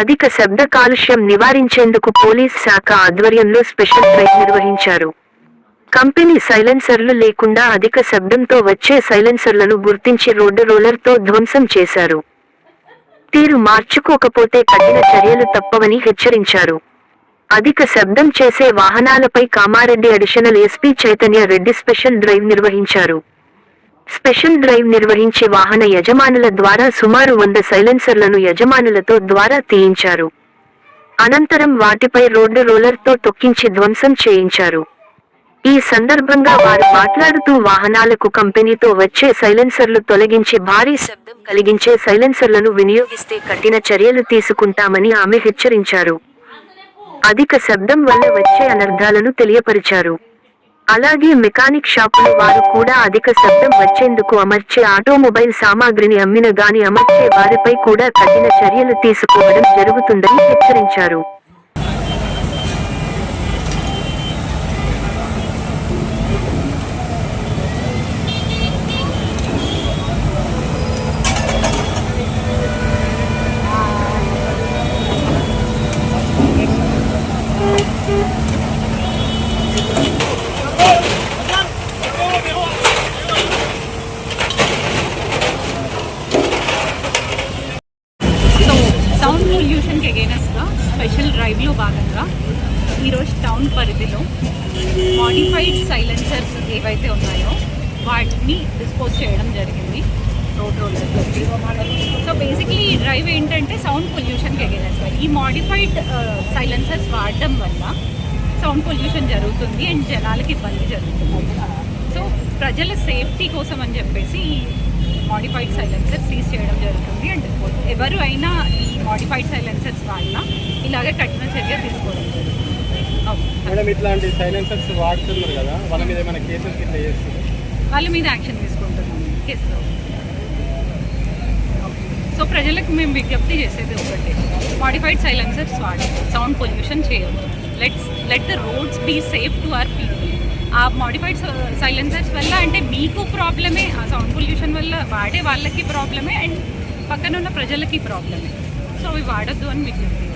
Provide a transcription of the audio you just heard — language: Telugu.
అధిక శబ్ద కాలుష్యం నివారించేందుకు పోలీస్ శాఖ ఆధ్వర్యంలో స్పెషల్ డ్రైవ్ నిర్వహించారు. కంపెనీ సైలెన్సర్లు లేకుండా అధిక శబ్దంతో వచ్చే సైలెన్సర్లను గుర్తించి రోడ్డు రోలర్తో ధ్వంసం చేశారు. తీరు మార్చుకోకపోతే కఠిన చర్యలు తప్పవని హెచ్చరించారు. అధిక శబ్దం చేసే వాహనాలపై Kamareddy additional SP Chaitanya Reddy special drive నిర్వహించారు. స్పెషల్ డ్రైవ్ నిర్వహించే వాహన యజమానుల ద్వారా సుమారు వంద సైలెన్సర్లను యజమానులతో ద్వారా తీయించారు. అనంతరం వాటిపై రోడ్డు రోలర్తో తొక్కించి ధ్వంసం చేయించారు. ఈ సందర్భంగా వారు మాట్లాడుతూ వాహనాలకు కంపెనీతో వచ్చే సైలెన్సర్లు తొలగించి భారీ శబ్దం కలిగించే సైలెన్సర్లను వినియోగిస్తే కఠిన చర్యలు తీసుకుంటామని ఆమె హెచ్చరించారు. అధిక శబ్దం వల్ల వచ్చే అనర్థాలను తెలియపరిచారు. అలాగే మెకానిక్ షాపులు వారు కూడా అధిక శబ్దం వచ్చేందుకు అమర్చే ఆటోమొబైల్ సామాగ్రిని అమ్మిన గాని అమర్చే వారిపై కూడా కఠిన చర్యలు తీసుకోవడం జరుగుతుందని హెచ్చరించారు సో సౌండ్ పొల్యూషన్కి అగేనెస్ట్గా స్పెషల్ డ్రైవ్లో భాగంగా ఈరోజు టౌన్ పరిధిలో మాడిఫైడ్ సైలెన్సర్స్ ఏవైతే ఉన్నాయో వాటిని డిస్పోజ్ చేయడం జరిగింది రోడ్ రోలర్లకి సో బేసిక్లీ ఈ డ్రైవ్ ఏంటంటే సౌండ్ పొల్యూషన్కి అగేనెస్ట్గా ఈ మాడిఫైడ్ సైలెన్సర్స్ uh, వాడడం వల్ల సౌండ్ పొల్యూషన్ జరుగుతుంది అండ్ జనాలకి ఇబ్బంది జరుగుతుంది. సో ప్రజల సేఫ్టీ కోసం అని చెప్పేసి ఈ మాడిఫైడ్ సైలెన్సర్ సీజ్ చేయడం జరుగుతుంది. ఎవరు అయినా ఈ మాడిఫైడ్ సైలెన్సర్స్ వాడినా ఇలాగే కఠిన చర్య తీసుకోవడం. మేడం ఇట్లాంటి సైలెన్సర్స్ వాడుతున్నారు కదా వాళ్ళ మీద ఏమైనా ఇట్లా చేస్తుంది వాళ్ళ మీద యాక్షన్ తీసుకుంటున్నాం కేసులో. సో ప్రజలకు మేము విజ్ఞప్తి చేసేది ఒకటి మాడిఫైడ్ సైలెన్సర్స్ వాడి సౌండ్ పొల్యూషన్ చేయొద్దు. Let's let the roads be safe to our people ఆ మాడిఫైడ్ సైలెన్సర్స్ వల్ల అంటే మీకు ప్రాబ్లమే ఆ సౌండ్ పొల్యూషన్ వల్ల వాడే వాళ్ళకి ప్రాబ్లమే అండ్ పక్కన ఉన్న ప్రజలకి ప్రాబ్లమే సో అవి వాడొద్దు అని విజ్ఞప్తి